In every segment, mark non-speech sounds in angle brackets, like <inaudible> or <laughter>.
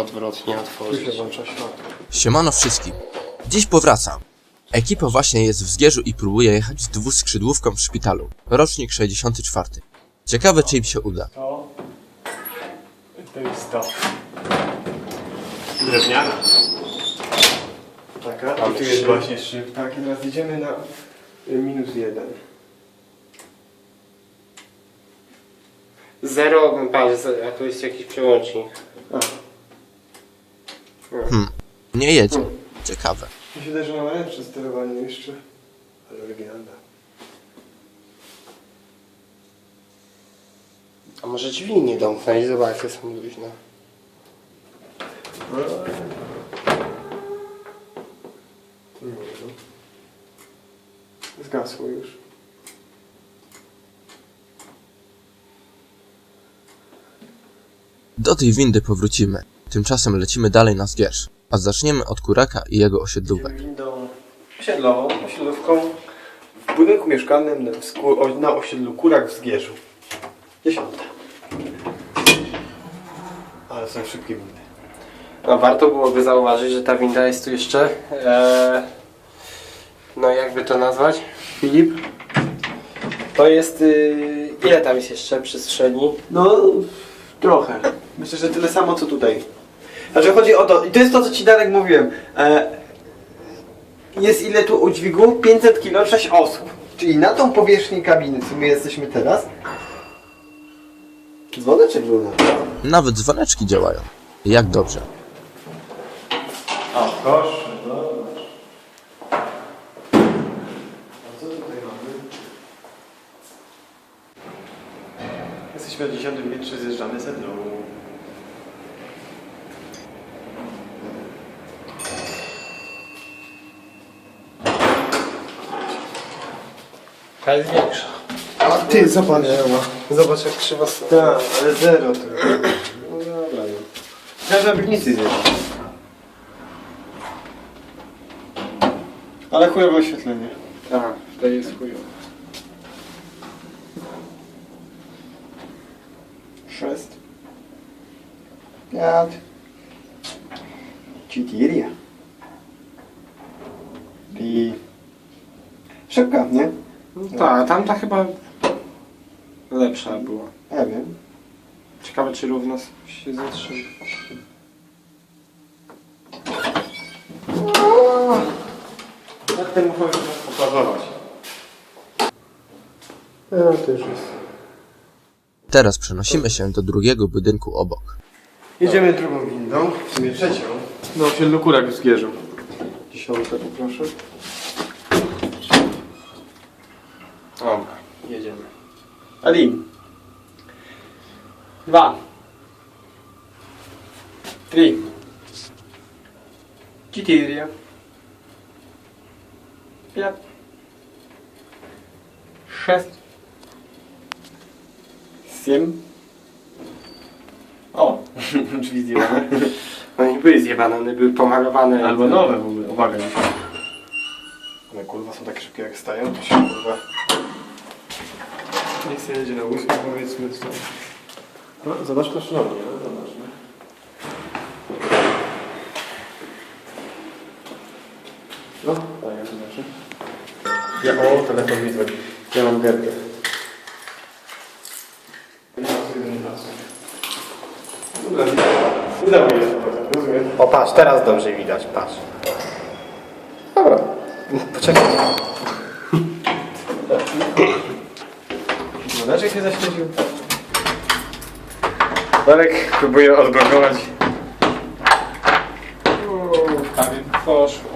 odwrotnie Tu otworzyć. się włącza światło. Siemano wszystkim. Dziś powracam. Ekipa właśnie jest w Zgierzu i próbuje jechać dwuskrzydłówką w szpitalu. Rocznik 64. Ciekawe czy im się uda. To... To jest to. Drewniana. Taka. I tu jest właśnie szyb. Tak, i teraz idziemy na y, minus jeden. Zero, patrz, a tu jest jakiś przełącznik. A, Nie jedzie. Ciekawe. mi się wydaje, że mam lepsze sterowanie jeszcze. Ale oryginalne. A może drzwi nie domknąć? Zobacz, to są luźne. Nie wiem. Zgasło już. Do tej windy powrócimy. Tymczasem lecimy dalej na Zgierz. A zaczniemy od Kuraka i jego osiedlówek. Windą osiedlową, osiedlówką w budynku mieszkalnym na, na osiedlu Kurak w Zgierzu. Dziesiąta. Ale są szybkie windy. No warto byłoby zauważyć, że ta winda jest tu jeszcze. E, no jakby to nazwać? Filip? To jest. y, ile tam jest jeszcze przestrzeni? No, trochę. Myślę, że tyle samo co tutaj. Znaczy chodzi o to, i to jest to co Ci Darek mówiłem. E, jest ile tu u dźwigu? 500 kg, 6 osób. Czyli na tą powierzchnię kabiny, co my jesteśmy teraz. Dzwoneczek był na. Nawet dzwoneczki działają. Jak dobrze. O, zobacz. A co tutaj mamy? Jesteśmy na 10 metrze, zjeżdżamy ze dół. Ta jest większa. A ty, zobacz. Zobacz jak krzywo są. Tak, ale zero tu. No dobra, no. Teraz na piwnicy zjeżdżam. Ale chujowe oświetlenie. Tak, to jest chujowe. Sześć. Pięć. Cztery. I... Szybka, nie? No tak, tamta chyba lepsza była. Ja wiem. Ciekawe czy równo się zatrzyma. Jak ten muszę poprawować. No to już jest. Teraz przenosimy się do drugiego budynku obok. Jedziemy drugą windą, w sumie trzecią. No osiedlu Kurak w Zgierzu. Dziesiątkę poproszę. Dobra, jedziemy. Alim. Dwa. Trzy. Cztery. Pięć. Sześć. Siedem. O, <laughs> drzwi zjebane. No nie były zjebane, one były pomalowane. Albo nowe w ogóle, uwaga. One kurwa są takie szybkie jak stają, to się kurwa... Niech sobie jedzie na ósmę, powiedzmy co. No, zobacz proszę na mnie, no, zobacz, no. No, tak, jak to znaczy? Ja, o, telefon mi dzwoni. Ja mam gębę. Dobra, udało mi się to, rozumiem. O patrz, teraz dobrze widać, patrz. Dobra. Poczekaj. Się zaświecił. Darek próbuje odblokować. Prawie poszło.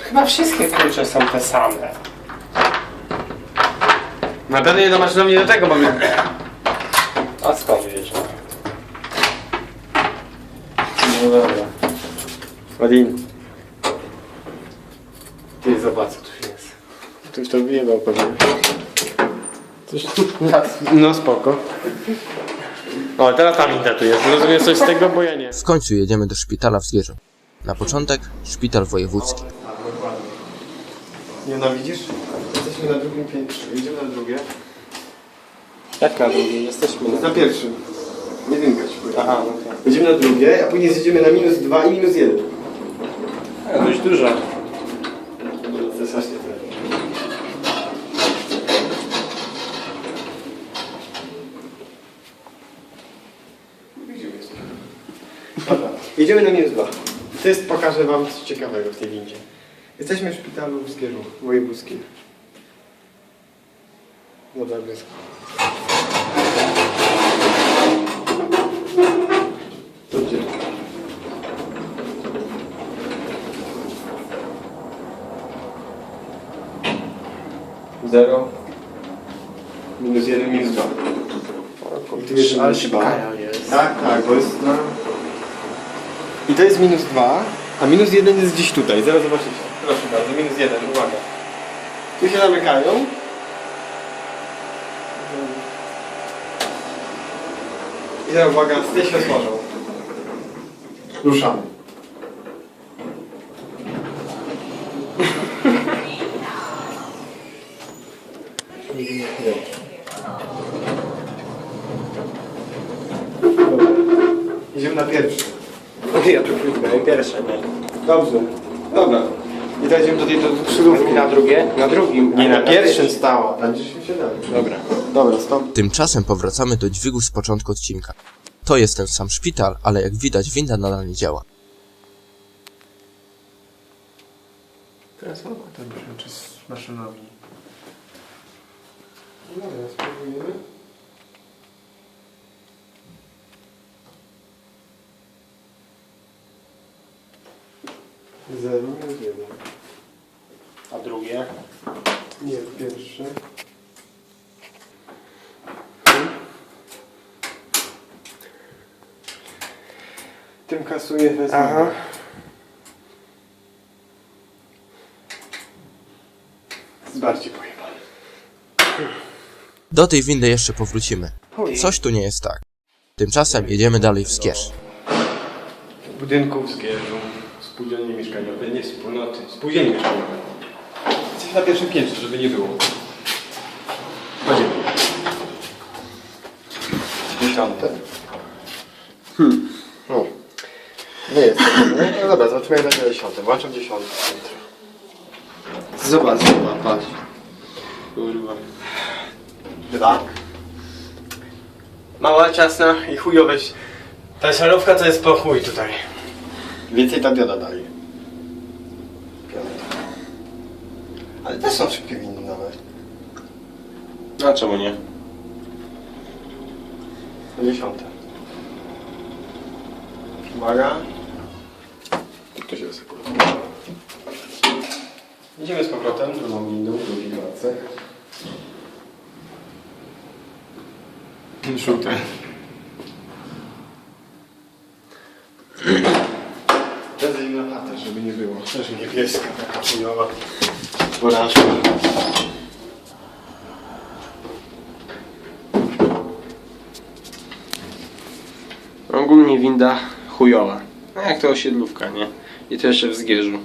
Chyba wszystkie klucze są te same. Na pewno nie masz do mnie do tego mamy. A skąd wiesz? No dobra. Odin. Ty zobacz co tu jest. Ktoś to wyjebał pewnie. Coś No spoko. O, teraz tam inta tu jest. Rozumiesz coś z tego, bo ja nie. W końcu jedziemy do szpitala w Zgierzu. Na początek szpital wojewódzki. Nie no widzisz? Jesteśmy na drugim piętrze. Idziemy na drugie. Jak na drugiej? Jesteśmy na... Na pierwszym. Jedynka ci Aha, tak. Jedziemy na drugie, a później zjedziemy na minus 2 i minus 1. A, dość dużo. To jest właśnie tyle. Dobra, jedziemy na minus 2. To jest, pokażę wam coś ciekawego w tej windzie. Jesteśmy w szpitalu w Zgierzu wojewódzkim. Dobra, blisko. Zero. Minus jeden, minus dwa. I tu jest Ale szybka jest. Tak, tak, bo jest... No... I to jest minus dwa, a minus jeden jest gdzieś tutaj. Zaraz zobaczycie. Proszę bardzo, minus jeden, uwaga. Tu się zamykają. I teraz uwaga, te się otworzą. Ruszamy. Dobra. Idziemy na pierwszy. Ja tu kliknąłem pierwsze, nie? Dobrze. Dobra. I teraz idziemy do tej do skrzydłówki. Na drugie? Na drugim. Nie, na pierwszym gdzieś się da. Dobra. Dobra, stop. Tymczasem powracamy do dźwigu z początku odcinka. To jest ten sam szpital, ale jak widać winda nadal nie działa. Teraz mam ten czy z maszynami. Dobra, spróbujemy. Zero, minus jeden. A drugie? Nie, pierwszy. Tym kasuję wezmę. Aha. Zbarcie pojebane. Do tej windy jeszcze powrócimy. Coś tu nie jest tak. Tymczasem jedziemy dalej w Zgierz. W budynku w Zgierzu. Spółdzielnie mieszkaniowe, nie wspólnoty. Spółdzielnie mieszkaniowe. Jesteś na pierwszym piętrze, żeby nie było. Chodzimy. Dziesiąte. Hmm. No. Nie jest. No dobra, zobaczymy jak będzie dziesiąte. Włączam dziesiąte. Zobacz, zobacz, patrz. Kurwa. Tak. Mała, ciasna i chujoweś. Ta szarówka to jest po chuj tutaj. Więcej ta dioda dali. Piąta. Ale też są szybkie winny nawet. A czemu nie? Dziesiąte. Uwaga. To się wysypuje. Idziemy z powrotem, drugą windą, drugi klatce. Żółte. Idziemy na chatę, żeby nie było. Też niebieska, taka chujowa. Porażka. Winda chujowa. No jak to osiedlówka, nie? I to jeszcze w Zgierzu.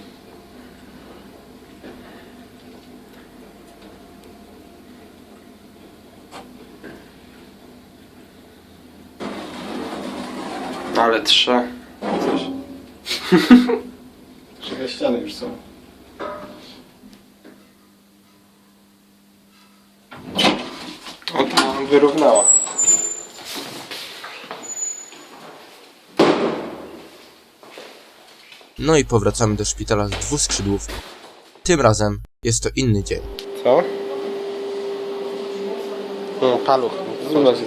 Ale trza. Coś. <laughs> Czekaj, ściany już są. O, to wyrównała. No i powracamy do szpitala z dwuskrzydłówką. Tym razem jest to inny dzień. Co? No, paluch. Zobacz.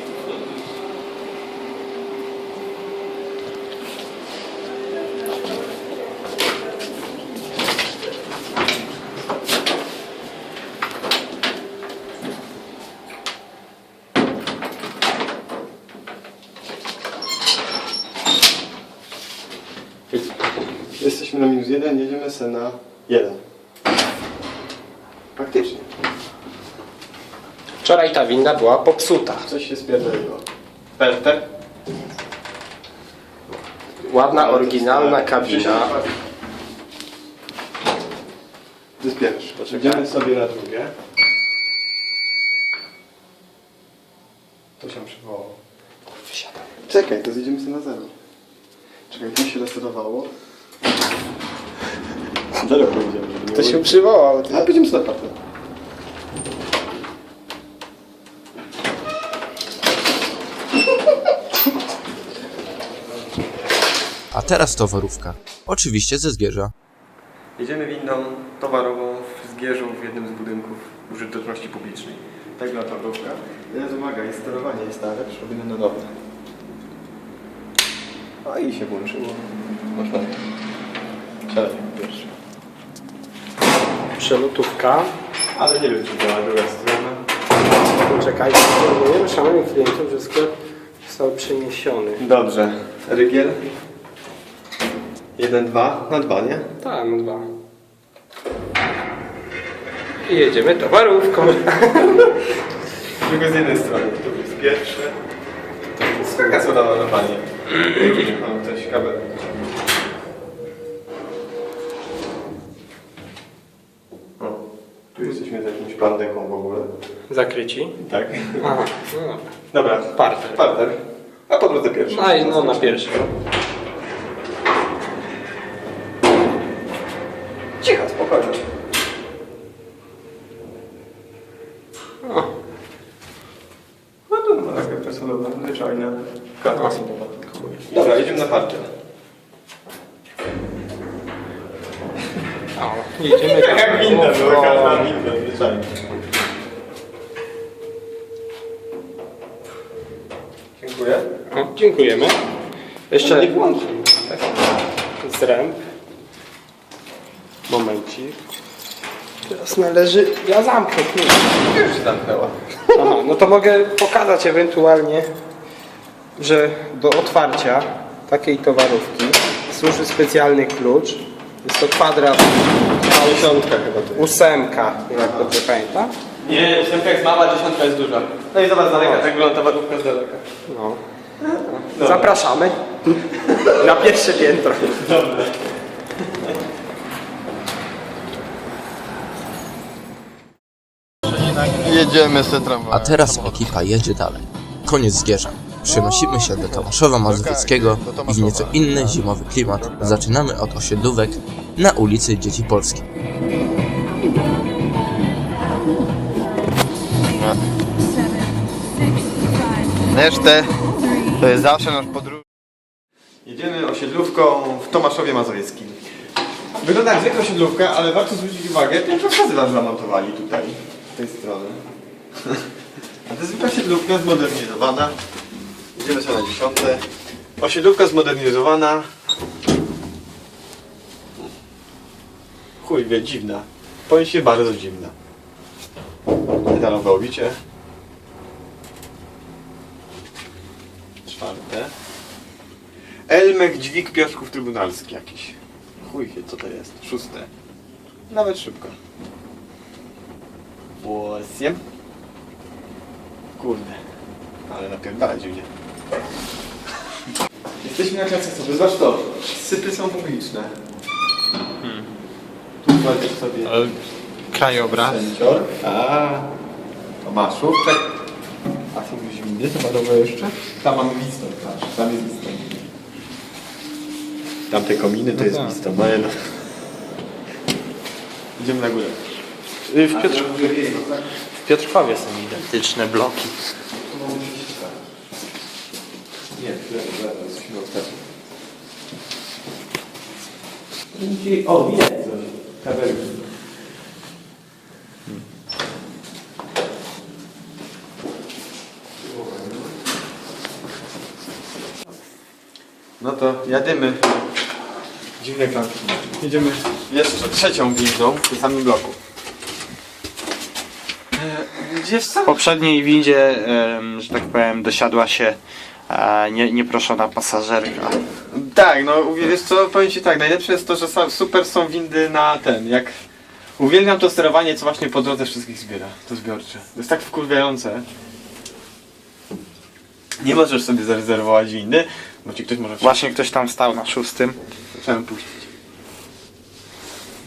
Jesteśmy na minus jeden, jedziemy se na jeden. Praktycznie. Wczoraj ta winda była popsuta. Coś się spierdoliło. Perter. Ładna, oryginalna kabina. To jest pierwszy. Idziemy sobie na drugie. To się przywołało. Czekaj, to zjedziemy sobie na zero. Czekaj, to się resetowało. Daleko idziemy, żeby nie To się przywołał. A będziemy sobie. A teraz towarówka. Oczywiście ze Zgierza. Jedziemy windą towarową w Zgierzu w jednym z budynków użyteczności publicznej. Tak była towarówka. Teraz uwaga, jest sterowanie jest stare, przerobione na nowe. A i się włączyło. Można. Przelotówka. Ale nie wiem, czy działa druga strona. Poczekajcie, informujemy szanownych klientów, że sklep został przeniesiony. Dobrze. Rygiel. Jeden, dwa. Na dwa, nie? Tak, no dwa. I jedziemy towarówką. <laughs> Tylko z jednej strony. Tu jest pierwszy. Skaka co dała na panie. <clears throat> Mam ktoś kabel. O, tu pandeką w ogóle. Zakryci. Tak. Aha, no dobra. Dobra. Parter. Parter. A po drodze pierwszy. No i no na pierwszy. Cicho, spokojnie. O, No to no, taka personowa, zwyczajna. Karta sądowa. Dobra, jedziemy na parter. o jedziemy tam. Jak winda, no, O, każda winda, zwyczajnie. Dziękuję. o, dziękujemy. Jeszcze Nie włączy. zręb. Momencik. Teraz należy... Ja zamknę klucz. Już się zamknęła. Aha, no to mogę pokazać ewentualnie, że do otwarcia takiej towarówki służy specjalny klucz. Jest to kwadrat Dziesiątka chyba to jest. ósemka, jak dobrze pamiętam. Nie, ósemka jest mała, dziesiątka jest duża. No i zobacz z daleka, tak wygląda towarówka z daleka. No. Zapraszamy na pierwsze piętro. Jedziemy z tramwajem. A teraz ekipa jedzie dalej. Koniec Zgierza. Przenosimy się do Tomaszowa Mazowieckiego i w nieco inny zimowy klimat zaczynamy od osiedlówek na ulicy Dzieci Polskiej. Resztę to jest zawsze nasz podróż. Jedziemy osiedlówką w Tomaszowie Mazowieckim. Wygląda jak zwykła osiedlówka, ale warto zwrócić uwagę, pierwsze wskazy wam zamontowali tutaj, z tej strony. A to jest zwykła osiedlówka zmodernizowana. Idziemy sobie na dziesiąte. Osiedlówka zmodernizowana. Chuj wie, dziwna. Powiem się bardzo dziwna. Metalowe obicie. Czwarte. Elmech dźwig piasków trybunalski jakiś. Chuj wie co to jest. Szóste. Nawet szybko. Osiem. Kurde. Ale napierdala dziwnie. Jesteśmy na klasach sobie. Zobacz to. Sypy są publiczne. Tu wchodzisz sobie. Krajobraz. Sędzior. A. Tomaszów. Czek. A są gdzieś windy towarowe jeszcze? Tam mamy Wiston, patrz. Tam jest Wiston. Tamte kominy to jest tak. No, no. Idziemy na górę. W, Piotr... w Piotrkowie są identyczne bloki. Nie, chwilę, jesteśmy ostatni. O, widać coś. Kabelki. To jadymy. Dziwne klamki. Jedziemy jeszcze trzecią windą w tym samym bloku. E, Gdzie W poprzedniej windzie, że tak powiem, dosiadła się e, nie, nieproszona pasażerka. Tak, no wiesz co, powiem ci tak, najlepsze jest to, że super są windy na ten, jak... Uwielbiam to sterowanie, co właśnie po drodze wszystkich zbiera, to zbiorcze. To jest tak wkurwiające. Nie możesz sobie zarezerwować windy, bo ci ktoś może... Właśnie ktoś tam stał na szóstym. Trzeba puścić.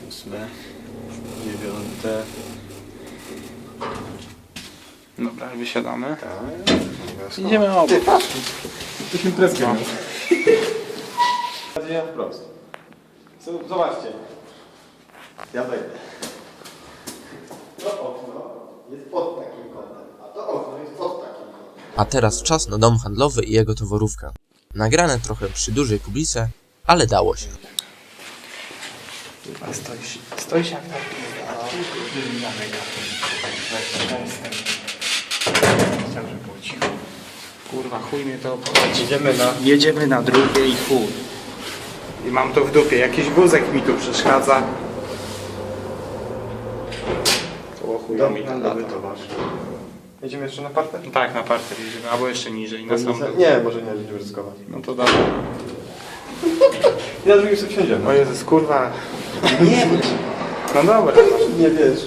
Ósme, dziewiąte... Dobra, wysiadamy. Tak. Idziemy obok. Jesteśmy preskiem. Ja wprost. Z- Zobaczcie. Ja wejdę. To okno jest pod takim kątem, a to okno jest pod takim kątem. A teraz czas na dom handlowy i jego towarówkę. Nagrane trochę przy dużej publice, ale dało się. Stoisz, stoisz jak żeby było cicho. Kurwa, chuj mnie to obchodzi. Jedziemy na... Jedziemy na drugie i chuj. I mam to w dupie. Jakiś wózek mi tu przeszkadza. To chuj mi to lata. Jedziemy jeszcze na parter? Tak, na parter jedziemy, albo jeszcze niżej, na sam dół. Nie, może nie, będziemy ryzykować. No to dobra. Na drugim sobie wsiądziemy. O Jezus, kurwa. Nie, No dobra. nie wiesz.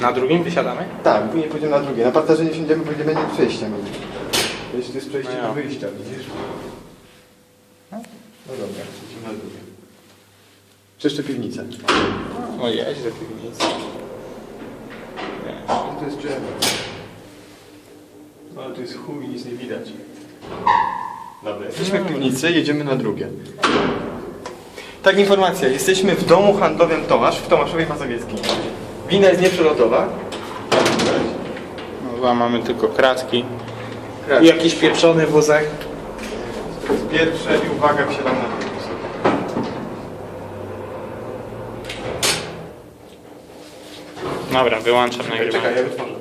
Na drugim wysiadamy? Tak, później pójdziemy na drugie. Na parterze nie wsiądziemy, bo nie mieli. Jeśli to jest przejście No ja. do wyjścia, widzisz? No dobra, idziemy na drugie. Czy jeszcze piwnicę? O, jedź do piwnicy. To jest drzewo. No, Ale tu jest chuj nic nie widać. Dobra, jesteśmy w piwnicy, jedziemy na drugie. Tak, informacja. Jesteśmy w domu handlowym Tomasz, w Tomaszowej Mazowieckiej. Wina jest nieprzelotowa. No, chyba mamy tylko kratki. Kratki. I jakiś pieprzony wózek. To jest pierwsze i uwaga, wsiadam na drugie. Dobra, wyłączam Czekaj, nagrywanie. ja wytworzę.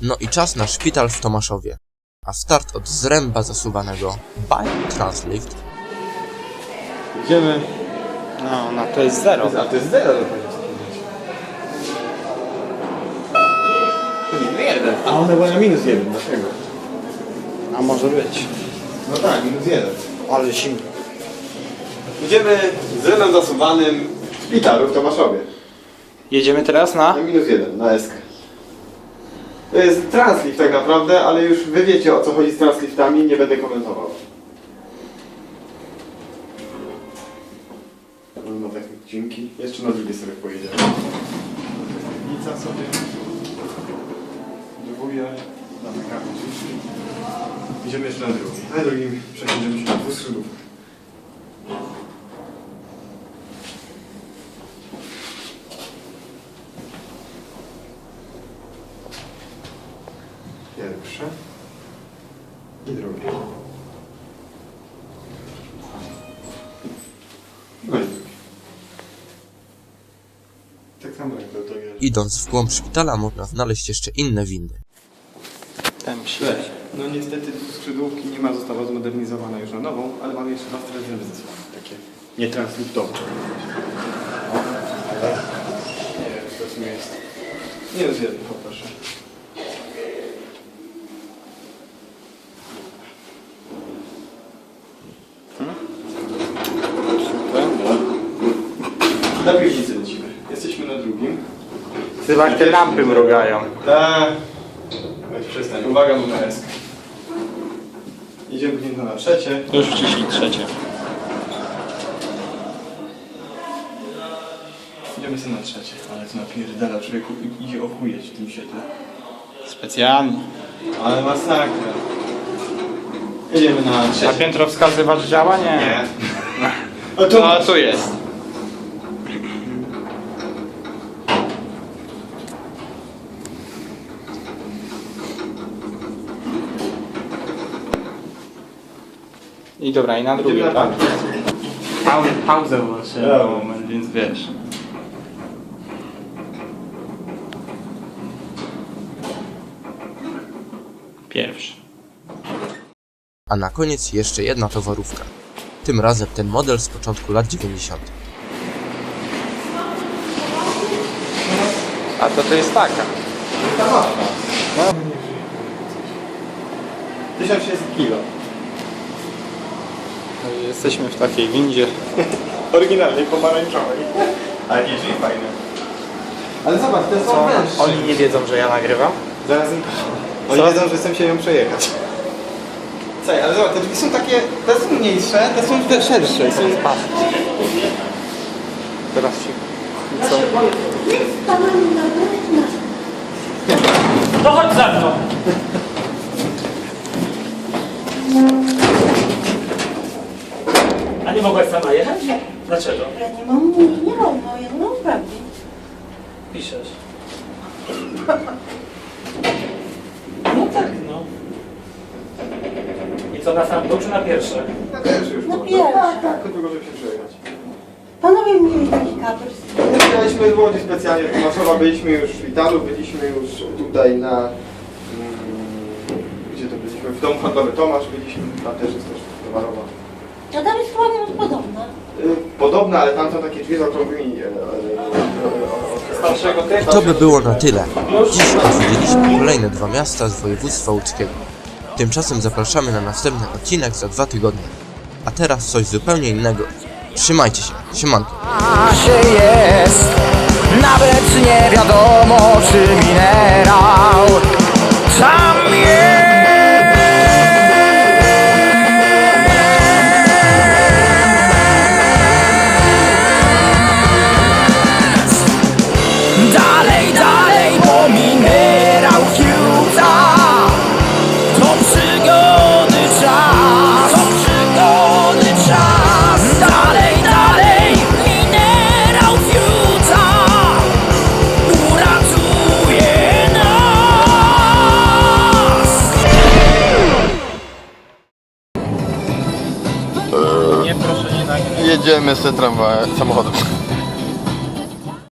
No i czas na szpital w Tomaszowie. A start od zręba zasuwanego by Translift Idziemy. No, no to jest zero. A to jest zero jeden. A one były na minus jeden, dlaczego? A może być. No tak, minus jeden. Ale zimno. Idziemy z zasuwanym w szpitalu w Tomaszowie. Jedziemy teraz na... Na minus jeden, na eskę. To jest translift tak naprawdę, ale już wy wiecie o co chodzi z transliftami, nie będę komentował. No takie odcinki. Jeszcze na drugie sobie pojedziemy. Piwnica sobie. Dwóje. Zamykamy drzwi. Idziemy jeszcze na drugi. Na drugim przesiądziemy się na dwuskrzydłówkę. Pierwsze i drugie. No i drugie. Tak samo jak do tego. Idąc w głąb szpitala można znaleźć jeszcze inne windy. Ten się. No niestety skrzydłówki nie ma, została zmodernizowana już na nową, ale mamy jeszcze dwa telewizory takie nietranslutowe. Ale nie wiem, czy to jest. Nie jest jedno, poproszę. Na piwnicy lecimy. Jesteśmy na drugim. Chyba te lampy mrugają. Tak. Weź przestań. Uwaga, numer S. Idziemy później na trzecie. Już wciśnij trzecie. Idziemy sobie na trzecie. Ale to napierdala człowieku i idzie ochujeć w tym świetle. Specjalnie. Ale masakra. Jedziemy na A trzecie. piętro wskazywacz działa? Nie. Nie. <laughs> O tu No tu jest. I dobra, i na drugie, tak? Pauzę, pauzę włączyłem Dobra. na moment, więc wiesz. Pierwszy. A na koniec jeszcze jedna towarówka. Tym razem ten model z początku lat 90. A to to jest taka. 1600 kilo. No Jesteśmy w takiej windzie. <laughs> Oryginalnej, pomarańczowej. Ale nie, czyli fajne. Ale zobacz, te są Co? węższe. Oni nie wiedzą, że ja nagrywam? Zaraz im... Oni wiedzą, że chcę się ją przejechać. Słuchaj, ale zobacz, te drzwi są takie, te są mniejsze, te są te szersze. Są... Teraz ci. Co? To chodź za mną. A nie mogłaś sama jechać? Dlaczego? Ja nie mam, nie mam, no nie mam uprawnień. Piszesz. <laughs> No tak, no. I co, na sam dół czy na pierwsze? Na pierwszy już Na było. pierwszy. Tak, tak, tylko żeby się przejechać. Panowie mieli taki kapers. Byliśmy z Łodzi specjalnie do Tomaszowa, byliśmy już w szpitalu, byliśmy już tutaj na... Mm, gdzie to byliśmy? W domu handlowym Tomasz byliśmy, tam też jest też towarowa. A tam jest chyba nie podobna. Y, Podobne, ale tam są takie drzwi z okrągłymi... Starszego. To by było na tyle. Dziś odwiedziliśmy kolejne dwa miasta z województwa łódzkiego. Tymczasem zapraszamy na następny odcinek za dwa tygodnie. A teraz coś zupełnie innego. Trzymajcie się, siemanko. się jest Nawet nie wiadomo czy minerał